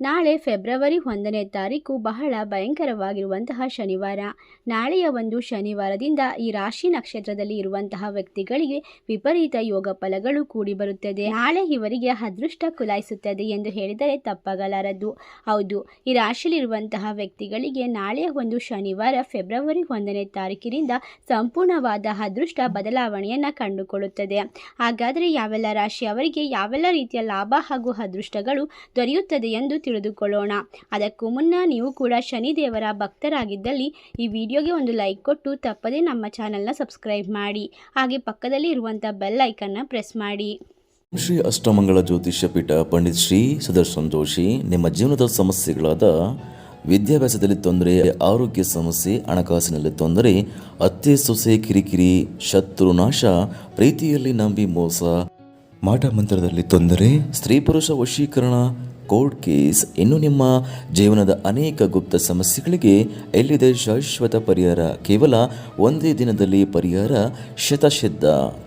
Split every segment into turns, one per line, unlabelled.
ನಾಳೆ ಫೆಬ್ರವರಿ ಒಂದನೇ ತಾರೀಕು ಬಹಳ ಭಯಂಕರವಾಗಿರುವಂತಹ ಶನಿವಾರ. ನಾಳೆಯ ಒಂದು ಶನಿವಾರದಿಂದ ಈ ರಾಶಿ ನಕ್ಷತ್ರದಲ್ಲಿ ಇರುವಂತಹ ವ್ಯಕ್ತಿಗಳಿಗೆ ವಿಪರೀತ ಯೋಗ ಫಲಗಳು ಕೂಡಿ ಬರುತ್ತದೆ. ನಾಳೆ ಇವರಿಗೆ ಅದೃಷ್ಟ ಕುಲಾಯಿಸುತ್ತದೆ ಎಂದು ಹೇಳಿದರೆ ತಪ್ಪಾಗಲಾರದು. ಹೌದು, ಈ ರಾಶಿಯಲ್ಲಿರುವಂತಹ ವ್ಯಕ್ತಿಗಳಿಗೆ ನಾಳೆಯ ಒಂದು ಶನಿವಾರ ಫೆಬ್ರವರಿ ಒಂದನೇ ತಾರೀಕಿನಿಂದ ಸಂಪೂರ್ಣವಾದ ಅದೃಷ್ಟ ಬದಲಾವಣೆಯನ್ನು ಕಂಡುಕೊಳ್ಳುತ್ತದೆ. ಹಾಗಾದರೆ ಯಾವೆಲ್ಲ ರಾಶಿಯವರಿಗೆ ಯಾವೆಲ್ಲ ರೀತಿಯ ಲಾಭ ಹಾಗೂ ಅದೃಷ್ಟಗಳು ದೊರೆಯುತ್ತದೆ ಎಂದು ತಿಳಿದುಕೊಳ್ಳೋಣ. ಅದಕ್ಕೂ ಮುನ್ನ ನೀವು ಕೂಡ ಶನಿದೇವರ ಭಕ್ತರಾಗಿದ್ದಲ್ಲಿ ಈ ವಿಡಿಯೋಗೆ ಒಂದು ಲೈಕ್ ಕೊಟ್ಟು ತಪ್ಪದೇ ನಮ್ಮ ಚಾನಲ್ನ ಸಬ್ಸ್ಕ್ರೈಬ್ ಮಾಡಿ. ಹಾಗೆ ಪಕ್ಕದಲ್ಲಿ ಇರುವಂಥ ಬೆಲ್ ಐಕನ್ನ ಪ್ರೆಸ್ ಮಾಡಿ.
ಶ್ರೀ ಅಷ್ಟಮಂಗಳ ಜ್ಯೋತಿಷ್ಯ ಪೀಠ ಪಂಡಿತ್ ಶ್ರೀ ಸುದರ್ಶನ್ ಜೋಶಿ, ನಿಮ್ಮ ಜೀವನದ ಸಮಸ್ಯೆಗಳಾದ ವಿದ್ಯಾಭ್ಯಾಸದಲ್ಲಿ ತೊಂದರೆ, ಆರೋಗ್ಯ ಸಮಸ್ಯೆ, ಹಣಕಾಸಿನಲ್ಲಿ ತೊಂದರೆ, ಅತ್ತೆ, ಸೊಸೆ, ಕಿರಿಕಿರಿ, ಶತ್ರು, ನಾಶ, ಪ್ರೀತಿಯಲ್ಲಿ ನಂಬಿ ಮೋಸ, ಮಾಟ ಮಂತ್ರದಲ್ಲಿ ತೊಂದರೆ, ಸ್ತ್ರೀ ಪುರುಷ ವಶೀಕರಣ ಕೋರ್ಟ್ ಕೇಸ್ ಇನ್ನು ನಿಮ್ಮ ಜೀವನದ ಅನೇಕ ಗುಪ್ತ ಸಮಸ್ಯೆಗಳಿಗೆ ಎಲ್ಲಿದೆ ಶಾಶ್ವತ ಪರಿಹಾರ? ಕೇವಲ ಒಂದೇ ದಿನದಲ್ಲಿ ಪರಿಹಾರ? ಶತಸಿದ್ಧ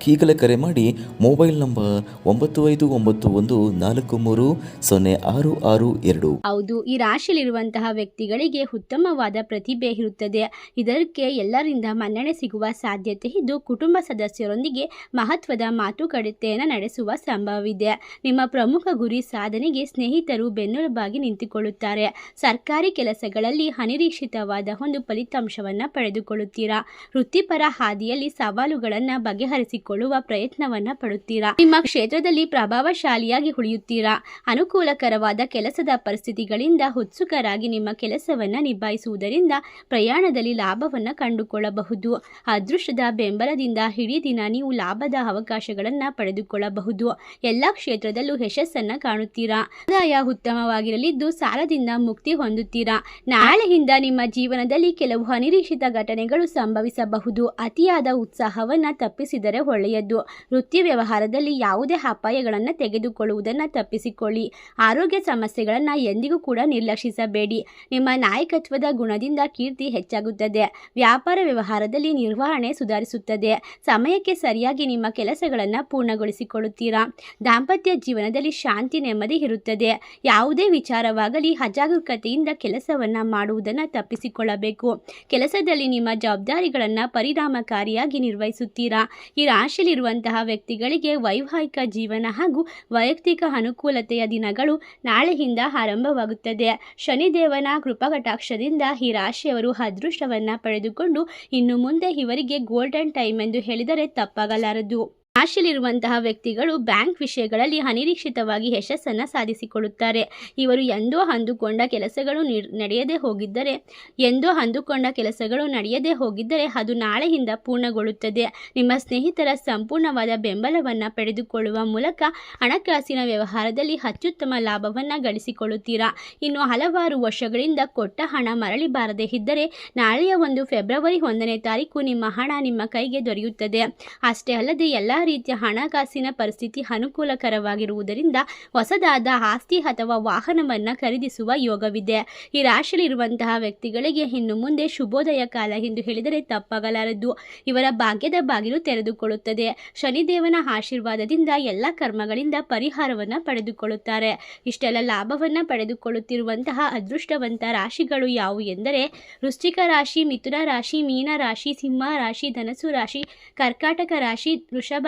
ಈಗಲೇ ಕರೆ ಮಾಡಿ ಮೊಬೈಲ್ ನಂಬರ್ ಒಂಬತ್ತು ಐದು ಒಂಬತ್ತು ಒಂದು ನಾಲ್ಕು ಮೂರು ಸೊನ್ನೆ ಆರು ಆರು ಎರಡು.
ಹೌದು, ಈ ರಾಶಿಯಲ್ಲಿರುವಂತಹ ವ್ಯಕ್ತಿಗಳಿಗೆ ಉತ್ತಮವಾದ ಪ್ರತಿಭೆ ಇರುತ್ತದೆ. ಇದಕ್ಕೆ ಎಲ್ಲರಿಂದ ಮನ್ನಣೆ ಸಿಗುವ ಸಾಧ್ಯತೆ ಇದ್ದು, ಕುಟುಂಬ ಸದಸ್ಯರೊಂದಿಗೆ ಮಹತ್ವದ ಮಾತುಕತೆಯನ್ನು ನಡೆಸುವ ಸಂಭವವಿದೆ. ನಿಮ್ಮ ಪ್ರಮುಖ ಗುರಿ ಸಾಧನೆಗೆ ಸ್ನೇಹಿತರು ಬೆನ್ನೆಲುಬಾಗಿ ನಿಂತುಕೊಳ್ಳುತ್ತಾರೆ. ಸರ್ಕಾರಿ ಕೆಲಸಗಳಲ್ಲಿ ಅನಿರೀಕ್ಷಿತವಾದ ಒಂದು ಫಲಿತಾಂಶವನ್ನು ಪಡೆದುಕೊಳ್ಳುತ್ತೀರಾ? ವೃತ್ತಿಪರ ಹಾದಿಯಲ್ಲಿ ಸವಾಲುಗಳನ್ನು ಬಗೆಹರಿಸಿಕೊಳ್ಳುವ ಪ್ರಯತ್ನವನ್ನ ಪಡುತ್ತೀರಾ? ನಿಮ್ಮ ಕ್ಷೇತ್ರದಲ್ಲಿ ಪ್ರಭಾವಶಾಲಿಯಾಗಿ ಉಳಿಯುತ್ತೀರಾ? ಅನುಕೂಲಕರವಾದ ಕೆಲಸದ ಪರಿಸ್ಥಿತಿಗಳಿಂದ ಉತ್ಸುಕರಾಗಿ ನಿಮ್ಮ ಕೆಲಸವನ್ನ ನಿಭಾಯಿಸುವುದರಿಂದ ಪ್ರಯಾಣದಲ್ಲಿ ಲಾಭವನ್ನ ಕಂಡುಕೊಳ್ಳಬಹುದು. ಅದೃಷ್ಟದ ಬೆಂಬಲದಿಂದ ಇಡೀ ದಿನ ನೀವು ಲಾಭದ ಅವಕಾಶಗಳನ್ನ ಪಡೆದುಕೊಳ್ಳಬಹುದು. ಎಲ್ಲ ಕ್ಷೇತ್ರದಲ್ಲೂ ಯಶಸ್ಸನ್ನ ಕಾಣುತ್ತೀರಾ? ಆದಾಯ ಉತ್ತಮವಾಗಿರಲಿದ್ದು ಸಾಲದಿಂದ ಮುಕ್ತಿ ಹೊಂದುತ್ತೀರಾ? ನಾಳೆಯಿಂದ ನಿಮ್ಮ ಜೀವನದಲ್ಲಿ ಕೆಲವು ಅನಿರೀಕ್ಷಿತ ಘಟನೆಗಳು ಸಂಭವಿಸಬಹುದು. ಅತಿಯಾದ ಉತ್ಸಾಹವನ್ನು ತಪ್ಪಿಸಿದರೆ ಒಳ್ಳೆಯದು. ವೃತ್ತಿ ವ್ಯವಹಾರದಲ್ಲಿ ಯಾವುದೇ ಅಪಾಯಗಳನ್ನು ತೆಗೆದುಕೊಳ್ಳುವುದನ್ನು ತಪ್ಪಿಸಿಕೊಳ್ಳಿ. ಆರೋಗ್ಯ ಸಮಸ್ಯೆಗಳನ್ನು ಎಂದಿಗೂ ಕೂಡ ನಿರ್ಲಕ್ಷಿಸಬೇಡಿ. ನಿಮ್ಮ ನಾಯಕತ್ವದ ಗುಣದಿಂದ ಕೀರ್ತಿ ಹೆಚ್ಚಾಗುತ್ತದೆ. ವ್ಯಾಪಾರ ವ್ಯವಹಾರದಲ್ಲಿ ನಿರ್ವಹಣೆ ಸುಧಾರಿಸುತ್ತದೆ. ಸಮಯಕ್ಕೆ ಸರಿಯಾಗಿ ನಿಮ್ಮ ಕೆಲಸಗಳನ್ನು ಪೂರ್ಣಗೊಳಿಸಿಕೊಳ್ಳುತ್ತೀರಾ? ದಾಂಪತ್ಯ ಜೀವನದಲ್ಲಿ ಶಾಂತಿ ನೆಮ್ಮದಿ ಇರುತ್ತದೆ. ಯಾವುದೇ ವಿಚಾರವಾಗಲಿ ಅಜಾಗರೂಕತೆಯಿಂದ ಕೆಲಸವನ್ನ ಮಾಡುವುದನ್ನು ತಪ್ಪಿಸಿಕೊಳ್ಳಬೇಕು. ಕೆಲಸದಲ್ಲಿ ನಿಮ್ಮ ಜವಾಬ್ದಾರಿಗಳನ್ನು ಪರಿಣಾಮಕಾರಿಯಾಗಿ ನಿರ್ವಹಿಸುತ್ತೀರಾ? ಈ ರಾಶಿಯಲ್ಲಿರುವಂತಹ ವ್ಯಕ್ತಿಗಳಿಗೆ ವೈವಾಹಿಕ ಜೀವನ ಹಾಗೂ ವೈಯಕ್ತಿಕ ಅನುಕೂಲತೆಯ ದಿನಗಳು ನಾಳೆಯಿಂದ ಆರಂಭವಾಗುತ್ತದೆ. ಶನಿದೇವನ ಕೃಪಕಟಾಕ್ಷದಿಂದ ಈ ರಾಶಿಯವರು ಅದೃಷ್ಟವನ್ನು ಪಡೆದುಕೊಂಡು ಇನ್ನು ಮುಂದೆ ಇವರಿಗೆ ಗೋಲ್ಡನ್ ಟೈಮ್ ಎಂದು ಹೇಳಿದರೆ ತಪ್ಪಾಗಲಾರದು. ರಾಶಿಯಲ್ಲಿರುವಂತಹ ವ್ಯಕ್ತಿಗಳು ಬ್ಯಾಂಕ್ ವಿಷಯಗಳಲ್ಲಿ ಅನಿರೀಕ್ಷಿತವಾಗಿ ಯಶಸ್ಸನ್ನು ಸಾಧಿಸಿಕೊಳ್ಳುತ್ತಾರೆ. ಇವರು ಎಂದೋ ಅಂದುಕೊಂಡ ಕೆಲಸಗಳು ನಡೆಯದೇ ಹೋಗಿದ್ದರೆ, ಎಂದೋ ಅಂದುಕೊಂಡ ಕೆಲಸಗಳು ನಡೆಯದೇ ಹೋಗಿದ್ದರೆ ಅದು ನಾಳೆಯಿಂದ ಪೂರ್ಣಗೊಳ್ಳುತ್ತದೆ. ನಿಮ್ಮ ಸ್ನೇಹಿತರ ಸಂಪೂರ್ಣವಾದ ಬೆಂಬಲವನ್ನು ಪಡೆದುಕೊಳ್ಳುವ ಮೂಲಕ ಹಣಕಾಸಿನ ವ್ಯವಹಾರದಲ್ಲಿ ಅತ್ಯುತ್ತಮ ಲಾಭವನ್ನು ಗಳಿಸಿಕೊಳ್ಳುತ್ತೀರಾ? ಇನ್ನು ಹಲವಾರು ವರ್ಷಗಳಿಂದ ಕೊಟ್ಟ ಹಣ ಮರಳಿ ಬಾರದೇ ಇದ್ದರೆ, ನಾಳೆಯ ಒಂದು ಫೆಬ್ರವರಿ ಒಂದನೇ ತಾರೀಕು ನಿಮ್ಮ ಹಣ ನಿಮ್ಮ ಕೈಗೆ ದೊರೆಯುತ್ತದೆ. ಅಷ್ಟೇ ಅಲ್ಲದೆ ಎಲ್ಲ ರೀತಿಯ ಹಣಕಾಸಿನ ಪರಿಸ್ಥಿತಿ ಅನುಕೂಲಕರವಾಗಿರುವುದರಿಂದ ಹೊಸದಾದ ಆಸ್ತಿ ಅಥವಾ ವಾಹನವನ್ನು ಖರೀದಿಸುವ ಯೋಗವಿದೆ. ಈ ರಾಶಿಯಲ್ಲಿರುವಂತಹ ವ್ಯಕ್ತಿಗಳಿಗೆ ಇನ್ನು ಮುಂದೆ ಶುಭೋದಯ ಕಾಲ ಎಂದು ಹೇಳಿದರೆ ತಪ್ಪಾಗಲಾರದು. ಇವರ ಭಾಗ್ಯದ ಬಾಗಿಲು ತೆರೆದುಕೊಳ್ಳುತ್ತದೆ. ಶನಿದೇವನ ಆಶೀರ್ವಾದದಿಂದ ಎಲ್ಲ ಕರ್ಮಗಳಿಂದ ಪರಿಹಾರವನ್ನು ಪಡೆದುಕೊಳ್ಳುತ್ತಾರೆ. ಇಷ್ಟೆಲ್ಲ ಲಾಭವನ್ನು ಪಡೆದುಕೊಳ್ಳುತ್ತಿರುವಂತಹ ಅದೃಷ್ಟವಂತ ರಾಶಿಗಳು ಯಾವುವು ಎಂದರೆ ವೃಶ್ಚಿಕ ರಾಶಿ, ಮಿಥುನ ರಾಶಿ, ಮೀನ ರಾಶಿ, ಸಿಂಹ ರಾಶಿ ಧನಸು ರಾಶಿ, ಕರ್ಕಾಟಕ ರಾಶಿ, ವೃಷಭ